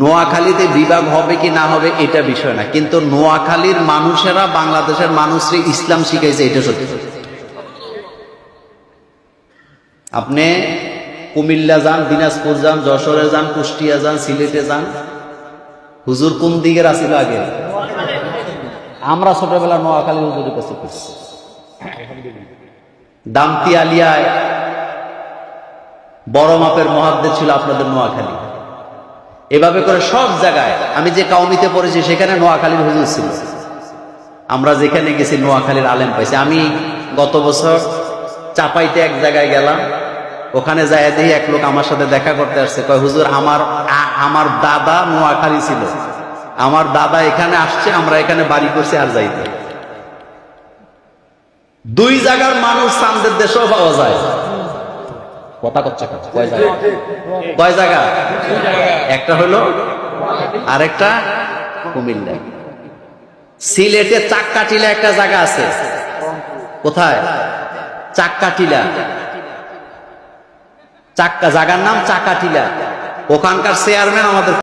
নোয়াখালীতে বিভাগ হবে কি না হবে এটা বিষয় না। কিন্তু নোয়াখালীর মানুষেরা বাংলাদেশের মানুষকে ইসলাম শিখাইছে, এটা সত্যি। আপনি কুমিল্লা যান, দিনাজপুর যান, যশোরে যান, কুষ্টিয়া যান, সিলেটে যান, হুজুর কোন দিকের আসিল আগে? আমরা ছোটবেলা নোয়াখালী হুজুরের কাছে করছি দামতি আলিয়ায় বড় মাপের মহাদ্দে ছিল আপনাদের নোয়াখালী। এভাবে করে সব জায়গায় আমি যে কাউমিতে পড়েছি সেখানে নোয়াখালীর হুজুর ছিল। আমরা যেখানে গেছি নোয়াখালীর আলেম পাইছি। আমি গত বছর চাপাইতে এক জায়গায় গেলাম। ওখানে যাই দেখি এক লোক আমার সাথে দেখা করতে আসছে। কয় হুজুর আমার আমার দাদা নোয়াখালী ছিল। আমার দাদা এখানে আসছে আমরা এখানে বাড়ি করছি আর যাইতে। দুই জায়গার মানুষ চান্দের দেশেও পাওয়া যায়। কথা করছে কয় জায়গা? কয় জায়গা? একটা হলো আরেকটা কুমিল্লা। সিলেটে চাক্কাটিলা একটা জায়গা আছে। কোথায়? চাক্কাটিলা। চাক্কা জায়গার নাম চাকাটিলা ওখানকার চেয়ারম্যান আমাদের